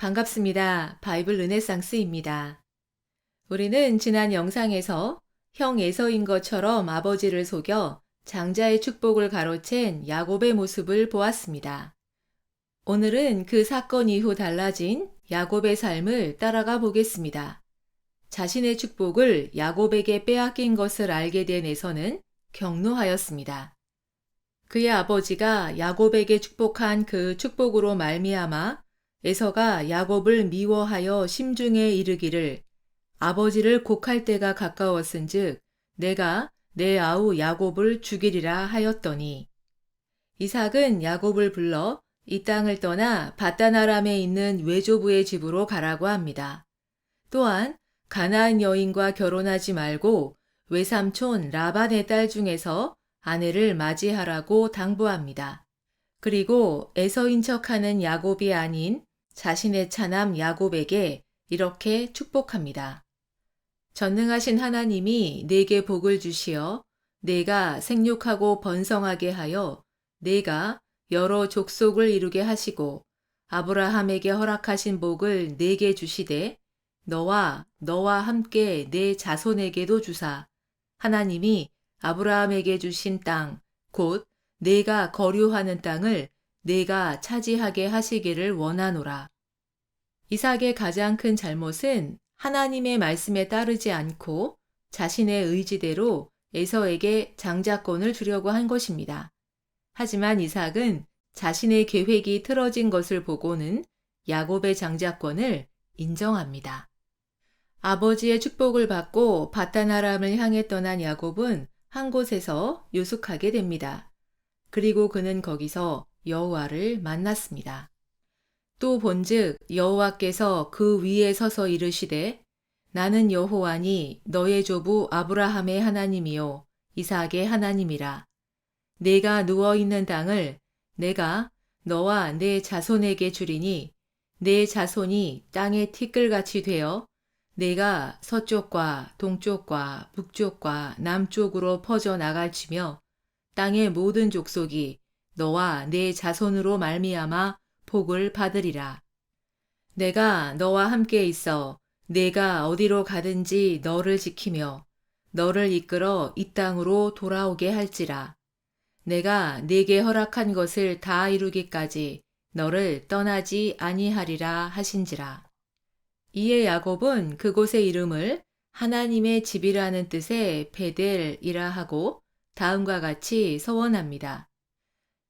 반갑습니다. 바이블 르네상스입니다. 우리는 지난 영상에서 형 에서인 것처럼 아버지를 속여 장자의 축복을 가로챈 야곱의 모습을 보았습니다. 오늘은 그 사건 이후 달라진 야곱의 삶을 따라가 보겠습니다. 자신의 축복을 야곱에게 빼앗긴 것을 알게 된 에서는 경노하였습니다. 그의 아버지가 야곱에게 축복한 그 축복으로 말미암아 에서가 야곱을 미워하여 심중에 이르기를 아버지를 곡할 때가 가까웠은즉 내가 내 아우 야곱을 죽이리라 하였더니 이삭은 야곱을 불러 이 땅을 떠나 바다나람에 있는 외조부의 집으로 가라고 합니다. 또한 가나안 여인과 결혼하지 말고 외삼촌 라반의 딸 중에서 아내를 맞이하라고 당부합니다. 그리고 에서인 척하는 야곱이 아닌 자신의 차남 야곱에게 이렇게 축복합니다. 전능하신 하나님이 내게 복을 주시어 내가 생육하고 번성하게 하여 내가 여러 족속을 이루게 하시고 아브라함에게 허락하신 복을 내게 주시되 너와 너와 함께 내 자손에게도 주사 하나님이 아브라함에게 주신 땅, 곧 내가 거류하는 땅을 내가 차지하게 하시기를 원하노라. 이삭의 가장 큰 잘못은 하나님의 말씀에 따르지 않고 자신의 의지대로 에서에게 장자권을 주려고 한 것입니다. 하지만 이삭은 자신의 계획이 틀어진 것을 보고는 야곱의 장자권을 인정합니다. 아버지의 축복을 받고 바다나람을 향해 떠난 야곱은 한 곳에서 유숙하게 됩니다. 그리고 그는 거기서 여호와를 만났습니다. 또 본즉 여호와께서 그 위에 서서 이르시되 나는 여호와니 너의 조부 아브라함의 하나님이요 이삭의 하나님이라 내가 누워 있는 땅을 내가 너와 내 자손에게 주리니 내 자손이 땅의 티끌같이 되어 내가 서쪽과 동쪽과 북쪽과 남쪽으로 퍼져 나갈지며 땅의 모든 족속이 너와 내 자손으로 말미암아 복을 받으리라. 내가 너와 함께 있어 내가 어디로 가든지 너를 지키며 너를 이끌어 이 땅으로 돌아오게 할지라. 내가 네게 허락한 것을 다 이루기까지 너를 떠나지 아니하리라 하신지라. 이에 야곱은 그곳의 이름을 하나님의 집이라는 뜻의 베델이라 하고 다음과 같이 서원합니다.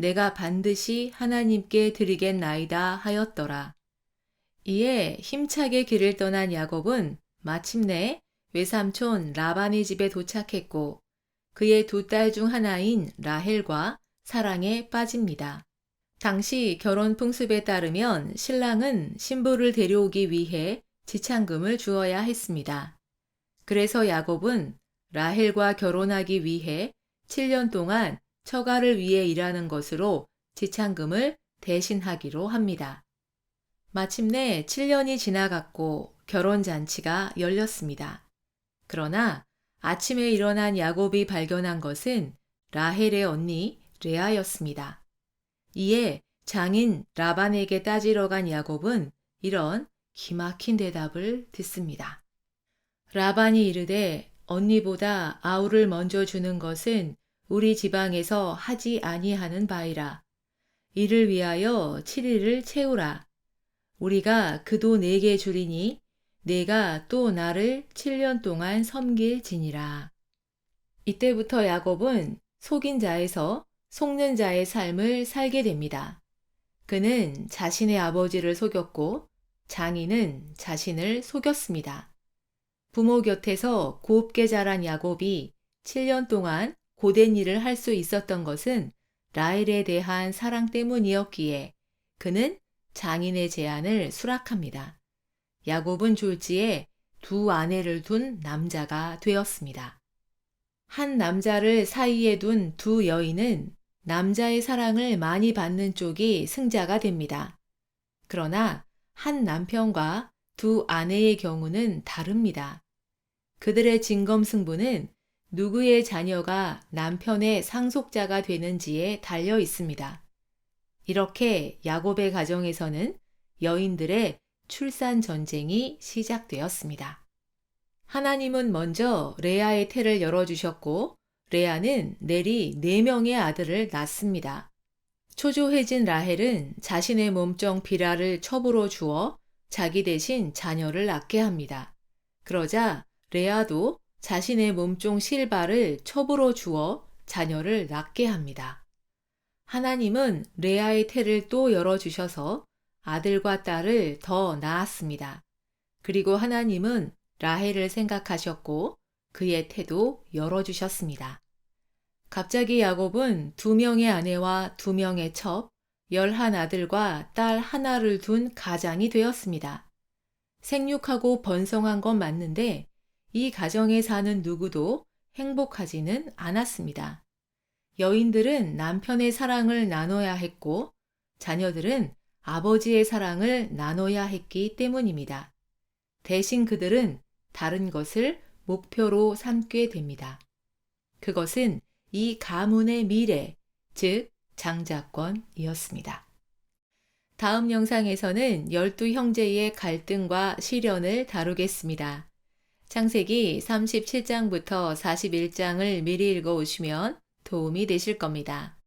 내가 반드시 하나님께 드리겠나이다 하였더라. 이에 힘차게 길을 떠난 야곱은 마침내 외삼촌 라반의 집에 도착했고 그의 두 딸 중 하나인 라헬과 사랑에 빠집니다. 당시 결혼 풍습에 따르면 신랑은 신부를 데려오기 위해 지창금을 주어야 했습니다. 그래서 야곱은 라헬과 결혼하기 위해 7년 동안 처가를 위해 일하는 것으로 지창금을 대신하기로 합니다. 마침내 7년이 지나갔고 결혼 잔치가 열렸습니다. 그러나 아침에 일어난 야곱이 발견한 것은 라헬의 언니 레아였습니다. 이에 장인 라반에게 따지러 간 야곱은 이런 기막힌 대답을 듣습니다. 라반이 이르되 언니보다 아우를 먼저 주는 것은 우리 지방에서 하지 아니하는 바이라. 이를 위하여 7일을 채우라. 우리가 그도 내게 주리니 내가 또 나를 7년 동안 섬길지니라. 이때부터 야곱은 속인 자에서 속는 자의 삶을 살게 됩니다. 그는 자신의 아버지를 속였고 장인은 자신을 속였습니다. 부모 곁에서 곱게 자란 야곱이 7년 동안 고된 일을 할 수 있었던 것은 라헬에 대한 사랑 때문이었기에 그는 장인의 제안을 수락합니다. 야곱은 졸지에 두 아내를 둔 남자가 되었습니다. 한 남자를 사이에 둔 두 여인은 남자의 사랑을 많이 받는 쪽이 승자가 됩니다. 그러나 한 남편과 두 아내의 경우는 다릅니다. 그들의 진검승부는 누구의 자녀가 남편의 상속자가 되는지에 달려 있습니다. 이렇게 야곱의 가정에서는 여인들의 출산 전쟁이 시작되었습니다. 하나님은 먼저 레아의 태를 열어주셨고, 레아는 내리 네 명의 아들을 낳습니다. 초조해진 라헬은 자신의 몸종 비라를 첩으로 주어 자기 대신 자녀를 낳게 합니다. 그러자 레아도 자신의 몸종 실바를 첩으로 주어 자녀를 낳게 합니다. 하나님은 레아의 태를 또 열어주셔서 아들과 딸을 더 낳았습니다. 그리고 하나님은 라헬을 생각하셨고 그의 태도 열어주셨습니다. 갑자기 야곱은 두 명의 아내와 두 명의 첩, 열한 아들과 딸 하나를 둔 가장이 되었습니다. 생육하고 번성한 건 맞는데 이 가정에 사는 누구도 행복하지는 않았습니다. 여인들은 남편의 사랑을 나눠야 했고 자녀들은 아버지의 사랑을 나눠야 했기 때문입니다. 대신 그들은 다른 것을 목표로 삼게 됩니다. 그것은 이 가문의 미래, 즉 장자권이었습니다. 다음 영상에서는 열두 형제의 갈등과 시련을 다루겠습니다. 창세기 37장부터 41장을 미리 읽어 오시면 도움이 되실 겁니다.